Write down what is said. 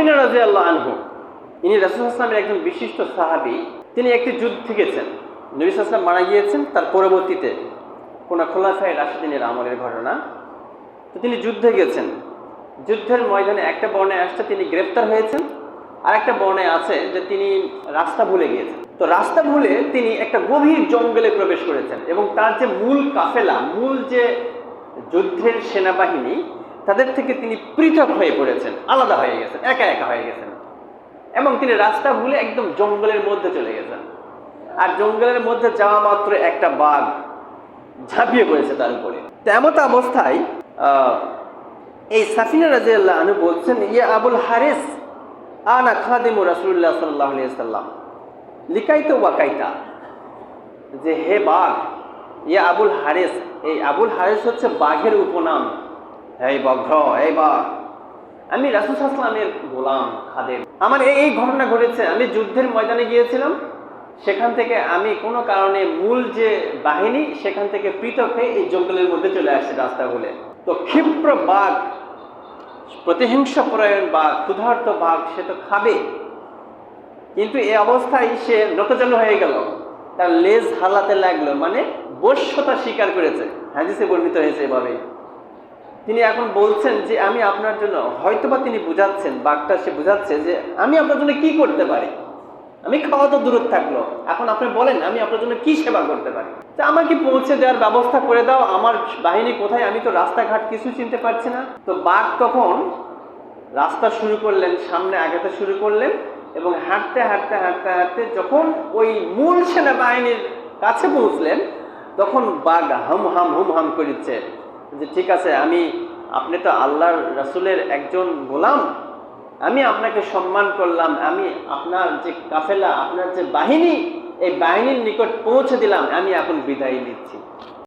সাফিনা রাজি আল্লাহ আনহু, ইনি রাসুল আসলামের একজন বিশিষ্ট সাহাবি, তিনি একটি যুদ্ধে গেছেন নবী আসলাম মারা গিয়েছেন, তার পরবর্তীতে কোন খোলাফায় রাশিদিনের আমলের ঘটনা। তো তিনি যুদ্ধে গেছেন। যুদ্ধের ময়দানে একটা বর্ণে আসছে, তিনি গ্রেপ্তার হয়েছেন। আর একটা বর্ণায় আছে যে তিনি রাস্তা ভুলে গিয়েছেন। তো রাস্তা ভুলে তিনি একটা গভীর জঙ্গলে প্রবেশ করেছেন এবং তার যে মূল কাফেলা, মূল যে যুদ্ধের সেনাবাহিনী তাদের থেকে তিনি পৃথক হয়ে পড়েছেন, আলাদা হয়ে গেছেন, একা একা হয়ে গেছেন। এবং তিনি রাস্তা ভুলে একদম জঙ্গলের মধ্যে চলে গেছেন। আর জঙ্গলের মধ্যে যাওয়া মাত্র একটা বাঘ ঝাঁপিয়ে পড়েছে তার উপরে। তেমত অবস্থায় এই সাফিনা রাজিয়াল্লাহ আনু বলছেন ইয়ে আবুল হারিস, আনা খাদিমু রাসুল্লাহ সাল্লাহ সাল্লাম লিকাইতো ওয়াকাইতা যে হে বাঘ ইয়ে আবুল হারিস, এই আবুল হারিস হচ্ছে বাঘের উপনাম। এই বঘ্র এই বাঘ আমি রাসুল সাল্লামের গোলাম, খাদেম। আমার এই এই ঘটনা ঘটেছে। আমি যুদ্ধের ময়দানে গিয়েছিলাম। সেখান থেকে আমি কোনো কারণে মূল যে বাহিনী, সেখান থেকে পৃথক হয়ে এই জঙ্গলের মধ্যে চলে আসছে রাস্তা বলে। তো ক্ষিপ্র বাঘ, প্রতিহিংস পরায়ণ বাঘ, ক্ষুধার্ত বাঘ, সে তো খাবে। কিন্তু এই অবস্থায় সে নতজানু হয়ে গেল। তার লেজ হালাতে লাগল মানে বশ্যতা স্বীকার করেছে। হাদিসে বর্ণিত হয়েছে এভাবে তিনি এখন বলছেন যে আমি আপনার জন্য, হয়তোবা তিনি বুঝাচ্ছেন, বাঘটা সে বুঝাচ্ছে যে আমি আপনার জন্য কি করতে পারি? আমি খাওয়া তো দূরত থাকল। এখন আপনি বলেন, আমি আপনার জন্য কি সেবা করতে পারি? তা আমাকে পৌঁছে দেওয়ার ব্যবস্থা করে দাও। আমার বাহিনী কোথায়? আমি তো রাস্তাঘাট কিছু চিনতে পারছি না। তো বাঘ তখন রাস্তা শুরু করলেন, সামনে আগাতে শুরু করলেন এবং হাঁটতে হাঁটতে হাঁটতে হাঁটতে যখন ওই মূল সেনাবাহিনীর কাছে পৌঁছলেন, তখন বাঘ হাম হাম, হুম, হাম করিচ্ছে। যে ঠিক আছে, আমি, আপনি তো আল্লাহর রাসুলের একজন গোলাম। আমি আপনাকে সম্মান করলাম, আমি আপনার যে কাফেলা, আপনার যে বাহিনী, এই বাহিনীর নিকট পৌঁছে দিলাম, আমি এখন বিদায় নিচ্ছি।